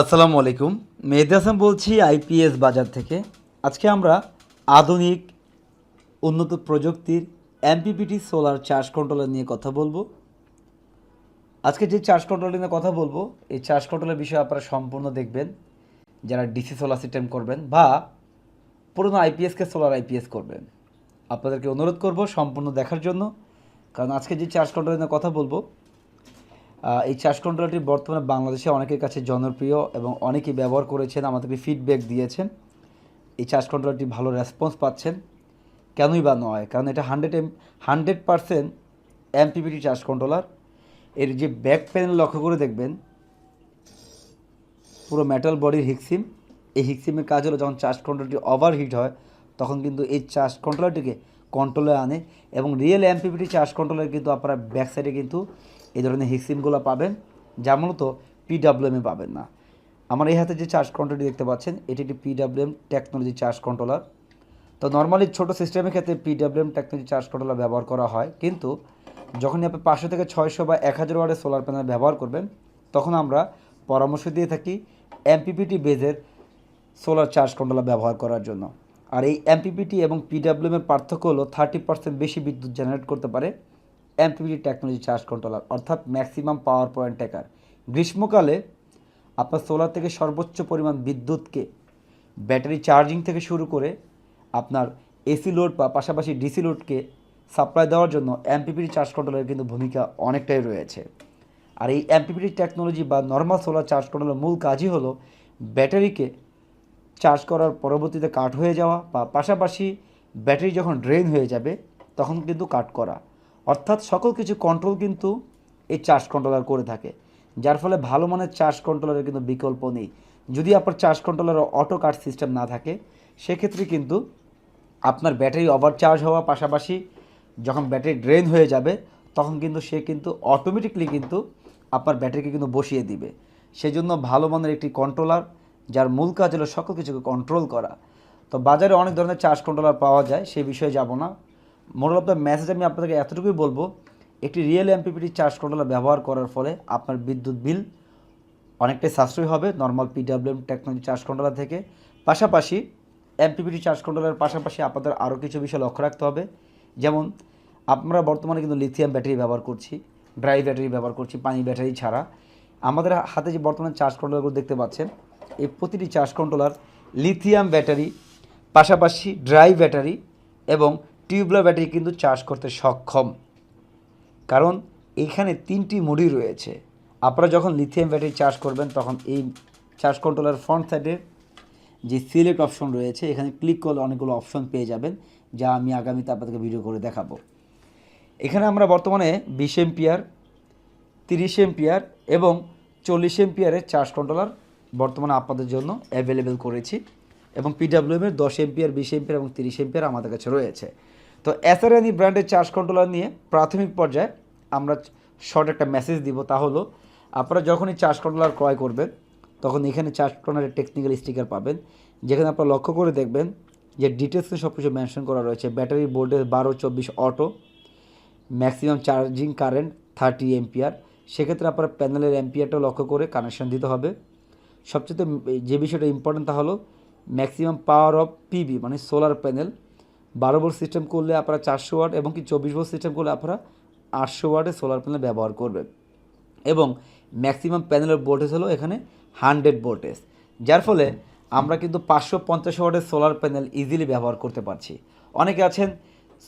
আসসালামু আলাইকুম। মেহেদি হাসান বলছি আইপিএস বাজার থেকে। আজকে আমরা আধুনিক, উন্নত প্রযুক্তির এমপিপিটি সোলার চার্জ কন্ট্রোলার নিয়ে কথা বলব। আজকে যে চার্জ কন্ট্রোলার নিয়ে কথা বলব, এই চার্জ কন্ট্রোলের বিষয়ে আপনারা সম্পূর্ণ দেখবেন, যারা ডিসি সোলার সিস্টেম করবেন বা পুরনো আইপিএসকে সোলার আইপিএস করবেন। আপনাদেরকে অনুরোধ করব সম্পূর্ণ দেখার জন্য, কারণ আজকে যে চার্জ কন্ট্রোলার নিয়ে কথা বলব এই চার্জ কন্ট্রোলারটি বর্তমানে বাংলাদেশে অনেকের কাছে জনপ্রিয় এবং অনেকেই ব্যবহার করেছেন, আমাদেরকে ফিডব্যাক দিয়েছেন। এই চার্জ কন্ট্রোলারটি ভালো রেসপন্স পাচ্ছেন। কেনই বা নয়? কারণ এটা hundred M hundred percent MPPT charge controller. এর যে ব্যাক প্যানেল লক্ষ্য করে দেখবেন, পুরো মেটাল বডির হিকসিম এই হিকসিমের কাজ হলো যখন চার্জ কন্ট্রোলটি ওভারহিট হয়, তখন কিন্তু এই চার্জ কন্ট্রোলারটিকে কন্ট্রোলে আনে এবং রিয়েল এমপিপিটি চার্জ কন্ট্রোলার কিন্তু আপনারা ব্যাক সাইডে কিন্তু এই ধরনের হিকসিমগুলো পাবেন, যা মূলত পিডাব্লিউএমে পাবেন না। আমার এই হাতে যে চার্জ কন্ট্রোলটি দেখতে পাচ্ছেন, এটি একটি পিডাব্লিউএম টেকনোলজি চার্জ কন্ট্রোলার তো নর্মালি ছোটো সিস্টেমের ক্ষেত্রে পিডাব্লিউএম টেকনোলজি চার্জ কন্ট্রোলার ব্যবহার করা হয়, কিন্তু যখনই আপনি পাঁচশো থেকে ছয়শো বা এক হাজার ওয়ার্ডের সোলার প্যানেল ব্যবহার করবেন, তখন আমরা পরামর্শ দিয়ে থাকি এমপিপিটি বেজের সোলার চার্জ কন্ট্রোলার ব্যবহার করার জন্য। আর এই এমপিপিটি এবং পিডাব্লিউএমের পার্থক্য হলো থার্টি পার্সেন্ট বেশি বিদ্যুৎ জেনারেট করতে পারে। এমপিপিটি টেকনোলজি চার্জ কন্ট্রোলার অর্থাৎ ম্যাক্সিমাম পাওয়ার পয়েন্ট টেকার গ্রীষ্মকালে আপনার সোলার থেকে সর্বোচ্চ পরিমাণ বিদ্যুৎকে ব্যাটারি চার্জিং থেকে শুরু করে আপনার এসি লোড বা পাশাপাশি ডিসি লোডকে সাপ্লাই দেওয়ার জন্য এমপিপিটি চার্জ কন্ট্রোলারের কিন্তু ভূমিকা অনেকটাই রয়েছে। আর এই এমপিপিটি টেকনোলজি বা নর্মাল সোলার চার্জ কন্ট্রোলের মূল কাজই হলো ব্যাটারিকে চার্জ করার পরবর্তীতে কাট হয়ে যাওয়া বা পাশাপাশি ব্যাটারি যখন ড্রেন হয়ে যাবে, তখন কিন্তু কাট করা। অর্থাৎ সকল কিছু কন্ট্রোল কিন্তু এই চার্জ কন্ট্রোলার করে থাকে। যার ফলে ভালো মানের চার্জ কন্ট্রোলারের কিন্তু বিকল্প নেই। যদি আপনার charge controller auto cut system না থাকে, সেক্ষেত্রে কিন্তু আপনার ব্যাটারি ওভার চার্জ হওয়া পাশাপাশি যখন ব্যাটারি ড্রেন হয়ে যাবে, তখন কিন্তু সে কিন্তু অটোমেটিকলি কিন্তু আপনার ব্যাটারিকে কিন্তু বসিয়ে দিবে। সেজন্য ভালো মানের একটি কন্ট্রোলার যার মূল কাজ হলো সকল কিছুকে কন্ট্রোল করা। তো বাজারে অনেক ধরনের চার্জ কন্ট্রোলার পাওয়া যায় সেই বিষয়ে যাব না। মোরাল অফ দ্য মেসেজ আমি আপনাদেরকে এতটুকুই বলব, একটি রিয়েল এমপিপিটি চার্জ কন্ট্রোলার ব্যবহার করার ফলে আপনার বিদ্যুৎ বিল অনেকটাই সাশ্রয় হবে normal PWM technology charge controller থেকে। পাশাপাশি এমপিপিটি চার্জ কন্ট্রোলারের পাশাপাশি আপনাদের আরও কিছু বিষয় লক্ষ্য রাখতে হবে। যেমন, আমরা বর্তমানে কিন্তু লিথিয়াম ব্যাটারি ব্যবহার করছি ড্রাই ব্যাটারি ব্যবহার করছি, পানি ব্যাটারি ছাড়া। আমাদের হাতে যে বর্তমানে চার্জ কন্ট্রোলারগুলো দেখতে পাচ্ছেন, এই প্রতিটি চার্জ কন্ট্রোলার লিথিয়াম ব্যাটারি পাশাপাশি ড্রাই ব্যাটারি এবং টিউবলার ব্যাটারি কিন্তু চার্জ করতে সক্ষম। কারণ এখানে তিনটি মুডি রয়েছে। আপনারা যখন লিথিয়াম ব্যাটারি চার্জ করবেন, তখন এই চার্জ কন্ট্রোলার ফ্রন্ট সাইডে যে সিলেক্ট অপশন রয়েছে, এখানে ক্লিক করলে অনেকগুলো অপশন পেয়ে যাবেন, যা আমি আগামীতে আপনাদেরকে ভিডিও করে দেখাবো। এখানে আমরা বর্তমানে বিশ এমপিয়ার তিরিশ এমপিয়ার এবং চল্লিশ এমপিয়ারের চার্জ কন্ট্রোলার বর্তমানে আপনাদের জন্য অ্যাভেলেবেল করেছি এবং পিডাব্লিউএমের দশ এমপিয়ার বিশ এমপিয়ার এবং তিরিশ এমপিয়ার আমাদের কাছে রয়েছে। তো এসআরএনই ব্র্যান্ডের চার্জ কন্ট্রোলার নিয়ে প্রাথমিক পর্যায়ে আমরা শর্ট একটা মেসেজ দিব। তা হলো, আপনারা যখনই চার্জ কন্ট্রোলার ক্রয় করবেন, তখন এখানে চার্জ কন্ট্রোলারের টেকনিক্যাল স্টিকার পাবেন। যেখানে আপনারা লক্ষ্য করে দেখবেন যে ডিটেলসে সব কিছু মেনশন করা রয়েছে। ব্যাটারি ভোল্টেজ বারো, চব্বিশ auto maximum charging current thirty ampere সেক্ষেত্রে আপনার প্যানেলের এম্পিয়ারটাও লক্ষ্য করে কানেকশন দিতে হবে। সবচেয়ে যে বিষয়টা ইম্পর্টেন্ট তা হলো ম্যাক্সিমাম পাওয়ার অফ পিবি মানে সোলার প্যানেল বারো ভোল্ট সিস্টেম করলে আপনারা চারশো ওয়াট এবং কি চব্বিশ ভোল্ট সিস্টেম করলে আপনারা আটশো ওয়াটের সোলার প্যানেল ব্যবহার করবেন। এবং ম্যাক্সিমাম প্যানেলের ভোল্টেজ হলো এখানে হান্ড্রেড ভোল্টেজ যার ফলে আমরা কিন্তু পাঁচশো পঞ্চাশ ওয়াটের সোলার প্যানেল ইজিলি ব্যবহার করতে পারছি। অনেকে আছেন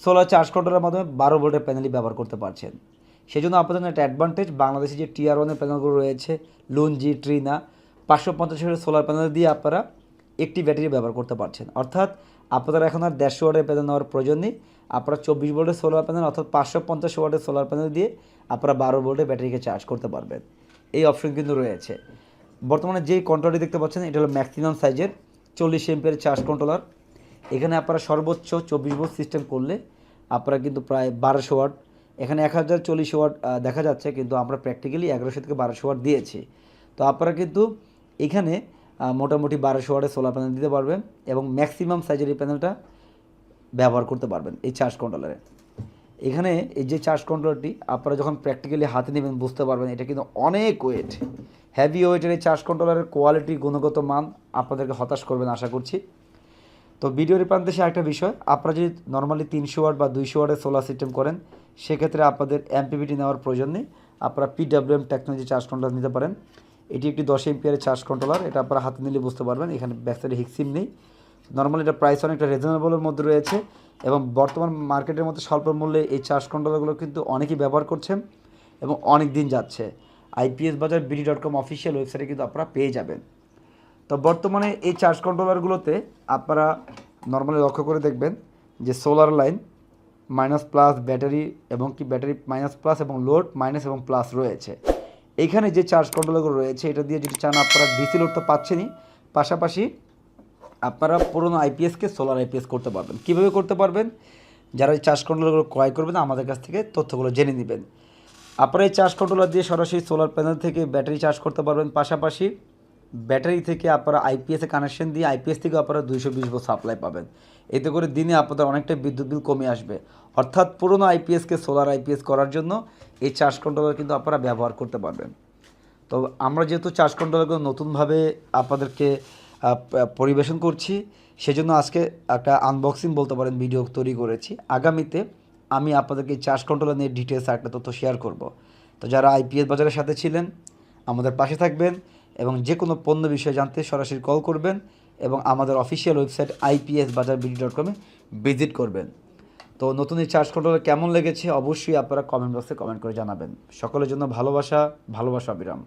সোলার চার্জ কন্ট্রোলের মাধ্যমে বারো ভোল্টের প্যানেলই ব্যবহার করতে পারছেন। সেই জন্য আপনাদের একটা অ্যাডভান্টেজ বাংলাদেশে যে টিআর ওয়ানের প্যানেলগুলো রয়েছে লুনজি ট্রিনা পাঁচশো পঞ্চাশ ওয়াটের সোলার প্যানেল দিয়ে আপনারা একটি ব্যাটারি ব্যবহার করতে পারছেন। অর্থাৎ আপনাদের এখন আর দেড়শো ওয়াটের প্যানেল নেওয়ার প্রয়োজন নেই। আপনারা চব্বিশ ভোল্টের সোলার প্যানেল অর্থাৎ পাঁচশো পঞ্চাশ ওয়াটের সোলার প্যানেল দিয়ে আপনারা বারো ভোল্টের ব্যাটারিকে চার্জ করতে পারবেন। এই অপশন কিন্তু রয়েছে। বর্তমানে যেই কন্ট্রোলটি দেখতে পাচ্ছেন, এটা হলো ম্যাক্সিমাম সাইজের চল্লিশ এমপিয়ার চার্জ কন্ট্রোলার এখানে আপনারা সর্বোচ্চ চব্বিশ ভোল্ট সিস্টেম করলে আপনারা কিন্তু প্রায় বারোশো ওয়াট, এখানে এক হাজার চল্লিশ ওয়াট দেখা যাচ্ছে কিন্তু আমরা প্র্যাকটিক্যালি এগারোশো থেকে বারোশো ওয়াট দিয়েছি। তো আপনারা কিন্তু এখানে মোটামুটি বারোশো ওয়াটের সোলার প্যানেল দিতে পারবেন এবং ম্যাক্সিমাম সাইজের এই প্যানেলটা ব্যবহার করতে পারবেন এই চার্জ কন্ট্রোলারে এখানে এই যে চার্জ কন্ট্রোলারটি আপনারা যখন প্র্যাকটিক্যালি হাতে নেবেন বুঝতে পারবেন এটা কিন্তু অনেক ওয়েট হ্যাভি ওয়েটের এই চার্জ কন্ট্রোলারের কোয়ালিটি গুণগত মান আপনাদেরকে হতাশ করবেন আশা করছি। তো ভিডিওর প্রান্তে সে একটা বিষয়, আপনারা যদি নর্মালি তিনশো ওয়াট বা দুইশো ওয়াটের সোলার সিস্টেম করেন, সেক্ষেত্রে আপনাদের এমপিপিটি নেওয়ার প্রয়োজন নেই। আপনারা পিডাব্লিউএম টেকনোলজি চার্জ কন্ট্রোলার নিতে পারেন। এটি একটি দশ এমপিয়ারের চার্জ কন্ট্রোলার এটা আপনারা হাতে নিলে বুঝতে পারবেন, এখানে ব্যাকসাইডে হিক্সিম নেই। নর্মালি এটা প্রাইস অনেকটা রিজনেবলের মধ্যে রয়েছে এবং বর্তমান মার্কেটের মধ্যে স্বল্প মূল্যে এই চার্জ কন্ট্রোলারগুলো কিন্তু অনেকেই ব্যবহার করছেন এবং অনেক দিন যাচ্ছে। IPS Bazar BD dot com official ওয়েবসাইটে কিন্তু আপনারা পেয়ে যাবেন। তো বর্তমানে এই চার্জ কন্ট্রোলারগুলোতে আপনারা নর্মালি লক্ষ্য করে দেখবেন যে solar line minus plus battery এবং কি ব্যাটারি মাইনাস প্লাস এবং লোড মাইনাস এবং প্লাস রয়েছে। এইখানে যে চার্জ কন্ট্রোলগুলো রয়েছে, এটা দিয়ে যদি চান, আপনারা ডিসি লোড তো পাচ্ছেনই। পাশাপাশি আপনারা পুরোনো আইপিএসকে সোলার আইপিএস করতে পারবেন। কীভাবে করতে পারবেন? যারা এই চার্জ কন্ট্রোলগুলো ক্রয় করবেন, আমাদের কাছ থেকে তথ্যগুলো জেনে নেবেন। আপনারা এই চার্জ কন্ট্রোলার দিয়ে সরাসরি সোলার প্যানেল থেকে ব্যাটারি চার্জ করতে পারবেন। পাশাপাশি ব্যাটারি থেকে আপনারা আইপিএসে কানেকশন দিয়ে আইপিএস থেকে আপনারা দুইশো বিশ ভোল্ট সাপ্লাই পাবেন। এতে করে দিনে আপনাদের অনেকটা বিদ্যুৎ বিল কমে আসবে। অর্থাৎ পুরোনো আইপিএসকে সোলার আইপিএস করার জন্য এই চার্জ কন্ট্রোলার কিন্তু আপনারা ব্যবহার করতে পারবেন। তো আমরা যেহেতু চার্জ কন্ট্রোলারগুলো নতুনভাবে আপনাদেরকে পরিবেশন করছি, সেজন্য আজকে একটা আনবক্সিং বলতে পারেন ভিডিও তৈরি করেছি। আগামীতে আমি আপনাদেরকে চার্জ কন্ট্রোলার নিয়ে ডিটেলস একটা তথ্য শেয়ার করব। তো যারা আইপিএস বাজারের সাথে ছিলেন, আমাদের পাশে থাকবেন। এবং যে কোনো পণ্য বিষয়ে জানতে সরাসরি কল করবেন এবং আমাদের official website IPS Bazar BD dot কমে ভিজিট করবেন। তো নতুন এই চার্জ কন্ট্রোলার কেমন লেগেছে অবশ্যই আপনারা কমেন্ট বক্সে কমেন্ট করে জানাবেন। সকলের জন্য ভালোবাসা ভালোবাসা অবিরাম।